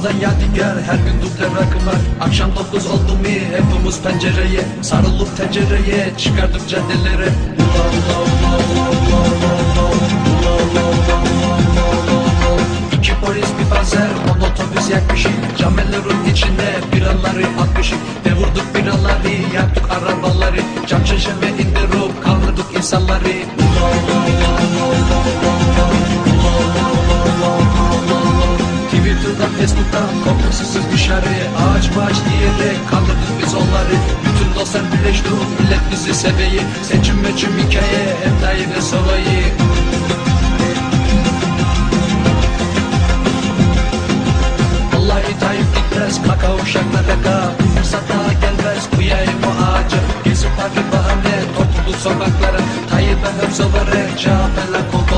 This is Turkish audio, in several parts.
Dokuzdan yadigar her gün duble rakı var. Akşam dokuz oldu mu hepimiz pencereye Sarılıp tencereye çıkardık caddelere. Ula ula ula ula ula ula ula ula ula İki polis bir panzer on otobüs yakmışık Camelerin içinde biraları atmışık Devurduk biraları yaktık arabaları. Cam çeşme indirip kaldırdık insanları. ula ula ula ula ula ula Korkusuzsuz dışarı Ağaç bağaç diyerek kaldırdık biz onları. Bütün dostlar birleşti millet bizi seveyi Seçim meçim hikaye hem Tayyip'e sovayı Vallahi Tayyip gitmez kaka uşakla kaka Fırsata gelmez kuyayım o ağaca. Gezip parkı bahane topluluk sokaklara. Tayyip'e hep sovarı CHP'le kol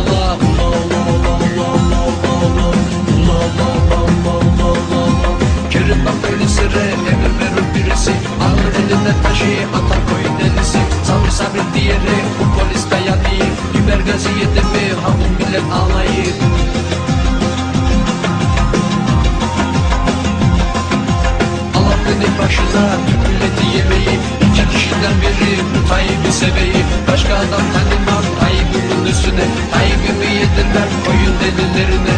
taşı delisi Sabır sabır diğeri bu polis dayanıyor Biber gazı yedi mi? Ha bu millet ağlayır Allah beni başına Türk milleti yemeği. İki kişiden biri bu Tayyip'i seveyi Başka adam tanımam Tayyip'imin üstüne. Tayyip'imi yedirler koyun delilerine